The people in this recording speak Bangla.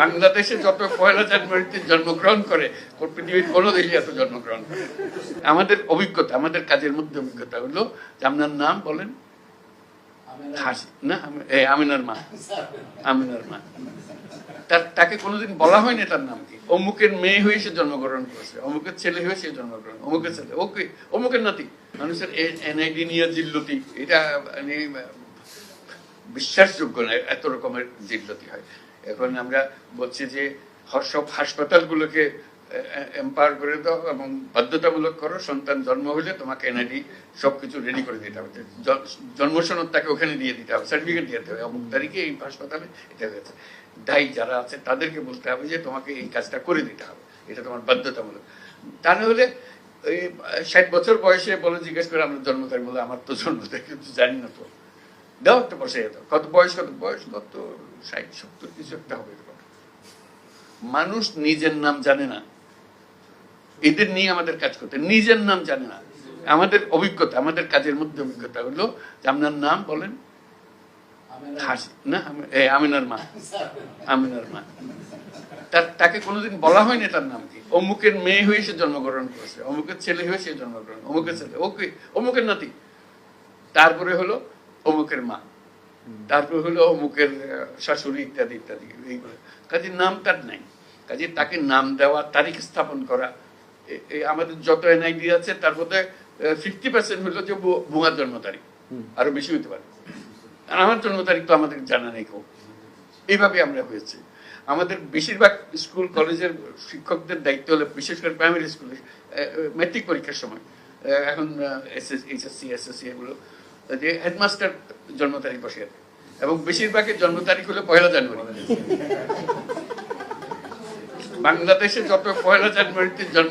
বাংলাদেশে যত পয়লা জানুয়ারিতে জন্মগ্রহণ করে পৃথিবীর কোনো দেশে এত জন্মগ্রহণ করে আমাদের অভিজ্ঞতা, আমাদের কাজের মধ্যে অভিজ্ঞতা হলো যে আপনার নাম বলেন। আমিনার মা। আমিনার মা। তার, তাকে কোনোদিন বলা হয়নি তার নাম কি? অমুকের মেয়ে হয়ে সে জন্মগ্রহণ করেছে, অমুকের ছেলে হয়ে সে জন্মগ্রহণ অমুকের ছেলে, ওকে, অমুকের নাতি। মানুষের এনআইডি নিয়ে জিল্লতি, এটা মানে বিশ্বাসযোগ্য না, এত রকমের জিল্লতি হয়। এখন আমরা বলছি যে সব হাসপাতালগুলোকে এম্পাওয়ার করে দাও এবং বাধ্যতামূলক করো, সন্তান জন্ম হলে তোমাকে এনআইডি সবকিছু রেডি করে দিতে হবে। জ- জন্ম সনদ তাকে ওখানে দিয়ে দিতে হবে সার্টিফিকেট দিতে হবে। অমুক তারিখে এই হাসপাতালে এটা হয়েছে। দায়ী যারা আছে তাদেরকে বলতে হবে যে তোমাকে এই কাজটা করে দিতে হবে। এটা তোমার বাধ্যতামূলক। তা না হলে ওই ষাট বছর বয়সে বলে, জিজ্ঞেস করে আমরা জন্ম তারিখ বলে, আমার তো জন্ম তারিখ জানি না তো। দাও একটা বসে যেত কত বয়স কত বয়স কত ষাট সত্তর কিছু একটা হবে। মানুষ নিজের নাম জানে না। এদের নিয়ে আমাদের কাজ করতে নিজের নাম জানে না। আমাদের অভিজ্ঞতা, আমাদের কাজের মধ্যে অভিজ্ঞতা হলো যে আপনার নাম বলেন হাসি। না আমিনার মা। আমিনার মা। তার তাকে কোনোদিন বলা হয়নি তার নাম কি। অমুকের মেয়ে হয়ে সে জন্মগ্রহণ করেছে। অমুকের ছেলে হয়ে সে জন্মগ্রহণ অমুকের ছেলে ওকে অমুকের নাতি। তারপরে হলো অমুকের মা। তারপরে হলো অমুকের শাশুড়ি ইত্যাদি ইত্যাদি। এইগুলো কাজে নাম তার নাই। কাজে তাকে নাম দেওয়া তারিখ স্থাপন করা আমাদের যত এনআইডি আছে তার মধ্যে ফিফটি পার্সেন্ট হলো যে ভুয়া জন্ম তারিখ। আরও বেশি হতে পারে। আর আমার জন্ম তারিখ তো আমাদের জানা নেই কেউ। এইভাবে আমরা হয়েছে। আমাদের বেশিরভাগ স্কুল কলেজের শিক্ষকদের দায়িত্ব হলো বিশেষ করে প্রাইমারি স্কুলে ম্যাট্রিক পরীক্ষার সময়। এখন এইচএসসি এসএসসি এগুলো যে হেডমাস্টার জন্ম তারিখ বসে দেয়। এবং বেশিরভাগের জন্ম তারিখ হলো পয়লা জানুয়ারি বাংলাদেশে যত পয়লা জানুয়ারিতে জন্ম